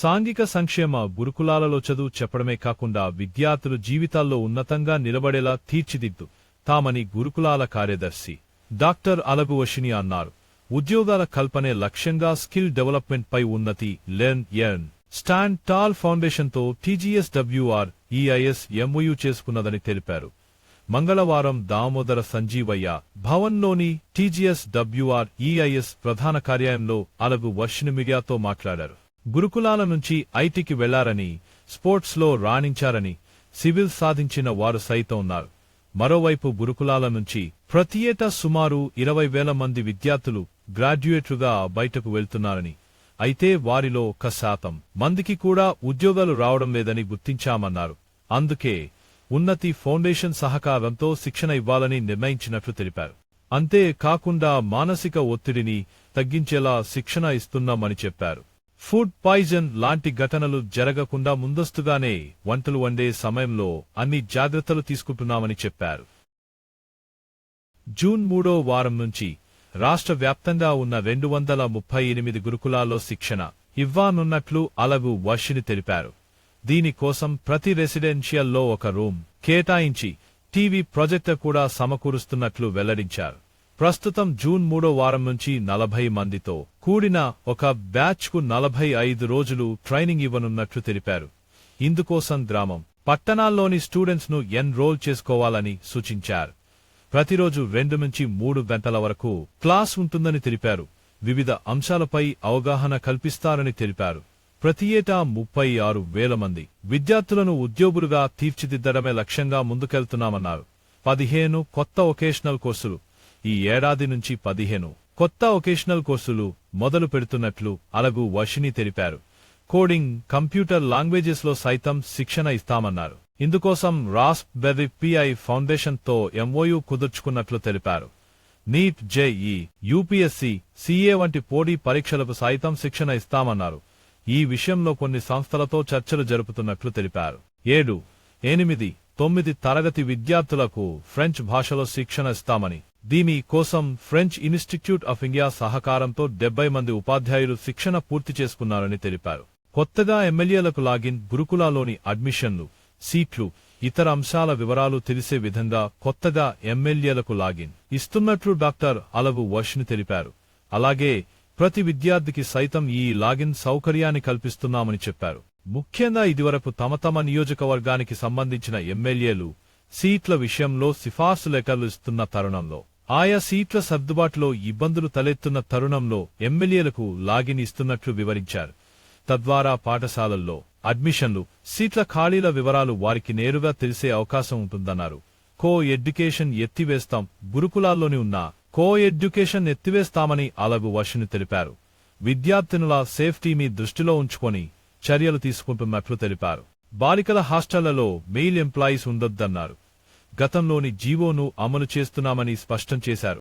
సాంఘిక సంక్షేమ గురుకులాలలో చదువు చెప్పడమే కాకుండా విద్యార్థులు జీవితాల్లో ఉన్నతంగా నిలబడేలా తీర్చిదిద్దు తామని గురుకులాల కార్యదర్శి డాక్టర్ అలగువషిని అన్నారు. ఉద్యోగాల కల్పనే లక్ష్యంగా స్కిల్ డెవలప్మెంట్ పై Unnati learn earn. Stand tall ఫౌండేషన్తో TGS WR EIS MOU చేసుకున్నదని తెలిపారు. మంగళవారం దామోదర సంజీవయ్య భవన్లోని టీజీఎస్ డబ్ల్యూఆర్ ఈఐఎస్ ప్రధాన కార్యాలయంలో అలగు వర్షిని మీడియాతో మాట్లాడారు. గురుకులాల నుంచి ఐటీకి వెళ్ళారని స్పోర్ట్స్లో రాణించారని సివిల్ సాధించిన వారు సైతం ఉన్నారు. మరోవైపు గురుకులాల నుంచి ప్రతి ఏటా సుమారు ఇరవై వేల మంది విద్యార్థులు గ్రాడ్యుయేట్లుగా బయటకు వెళ్తున్నారని అయితే వారిలో ఒక శాతం మందికి కూడా ఉద్యోగాలు రావడం లేదని గుర్తించామన్నారు. అందుకే ఉన్నతి ఫౌండేషన్ సహకారంతో శిక్షణ ఇవ్వాలని నిర్ణయించినట్లు తెలిపారు. అంతే కాకుండా మానసిక ఒత్తిడిని తగ్గించేలా శిక్షణ ఇస్తున్నామని చెప్పారు. ఫుడ్ పాయిజన్ లాంటి ఘటనలు జరగకుండా ముందస్తుగానే వంటలు వండే సమయంలో అన్ని జాగ్రత్తలు తీసుకుంటున్నామని చెప్పారు. జూన్ మూడో వారం నుంచి రాష్ట్ర వ్యాప్తంగా ఉన్న రెండు వందల ముప్పై ఎనిమిది గురుకులాల్లో శిక్షణ ఇవ్వానున్నట్లు అలగు వర్షిని తెలిపారు. దీనికోసం ప్రతి రెసిడెన్షియల్లో ఒక రూమ్ కేటాయించి టీవీ ప్రాజెక్టు కూడా సమకూరుస్తున్నట్లు వెల్లడించారు. ప్రస్తుతం జూన్ మూడో వారం నుంచి నలభై మందితో కూడిన ఒక బ్యాచ్కు నలభై ఐదు రోజులు ట్రైనింగ్ ఇవ్వనున్నట్లు తెలిపారు. ఇందుకోసం గ్రామం పట్టణాల్లోని స్టూడెంట్స్ను ఎన్రోల్ చేసుకోవాలని సూచించారు. ప్రతిరోజు రెండు నుంచి మూడు గంటల వరకు క్లాస్ ఉంటుందని తెలిపారు. వివిధ అంశాలపై అవగాహన కల్పిస్తారని తెలిపారు. ప్రతి ఏటా ముప్పై ఆరు వేల మంది విద్యార్థులను ఉద్యోగులుగా తీర్చిదిద్దడమే లక్ష్యంగా ముందుకెళ్తున్నామన్నారు. పదిహేను కొత్త ఒకేషనల్ కోర్సులు ఈ ఏడాది నుంచి పదిహేను కొత్త ఒకేషనల్ కోర్సులు మొదలు పెడుతున్నట్లు అలగు వషిని తెలిపారు. కోడింగ్ కంప్యూటర్ లాంగ్వేజెస్లో సైతం శిక్షణ ఇస్తామన్నారు. ఇందుకోసం రాస్ బెర్రీ పిఐ ఫౌండేషన్తో ఎంఓయూ కుదుర్చుకున్నట్లు తెలిపారు. నీట్ జేఈ యూపీఎస్సీ సీఏ వంటి పోటీ పరీక్షలకు సైతం శిక్షణ ఇస్తామన్నారు. ఈ విషయంలో కొన్ని సంస్థలతో చర్చలు జరుపుతున్నట్లు తెలిపారు. ఏడు ఎనిమిది తొమ్మిది తరగతి విద్యార్థులకు ఫ్రెంచ్ భాషలో శిక్షణ ఇస్తామని దీని కోసం ఫ్రెంచ్ ఇన్స్టిట్యూట్ ఆఫ్ ఇండియా సహకారంతో డెబ్బై మంది ఉపాధ్యాయులు శిక్షణ పూర్తి చేసుకున్నారని తెలిపారు. కొత్తగా ఎమ్మెల్యేలకు లాగిన్ గురుకులాలోని అడ్మిషన్లు సీట్లు ఇతర అంశాల వివరాలు తెలిసే విధంగా కొత్తగా ఎమ్మెల్యేలకు లాగిన్ ఇస్తున్నట్లు డాక్టర్ అలగు వర్షిని తెలిపారు. అలాగే ప్రతి విద్యార్థికి సైతం ఈ లాగిన్ సౌకర్యాన్ని కల్పిస్తున్నామని చెప్పారు. ముఖ్యంగా ఇదివరకు తమ తమ నియోజకవర్గానికి సంబంధించిన ఎమ్మెల్యేలు సీట్ల విషయంలో సిఫార్సు లెటర్లు ఇస్తున్న తరుణంలో ఆయా సీట్ల సర్దుబాటులో ఇబ్బందులు తలెత్తున్న తరుణంలో ఎమ్మెల్యేలకు లాగిన్ ఇస్తున్నట్లు వివరించారు. తద్వారా పాఠశాలల్లో అడ్మిషన్లు సీట్ల ఖాళీల వివరాలు వారికి నేరుగా తెలిసే అవకాశం ఉంటుందన్నారు. కో ఎడ్యుకేషన్ ఎత్తివేస్తాం గురుకులాల్లోని ఉన్న కో ఎడ్యుకేషన్ ఎత్తివేస్తామని అలగు వర్షిని తెలిపారు. విద్యార్థినుల సేఫ్టీ మీ దృష్టిలో ఉంచుకొని చర్యలు తీసుకుంటున్నట్లు తెలిపారు. బాలికల హాస్టళ్ళలో మెయిల్ ఎంప్లాయీస్ ఉండొద్దన్నారు. గతంలోని జీవోను అమలు చేస్తున్నామని స్పష్టం చేశారు.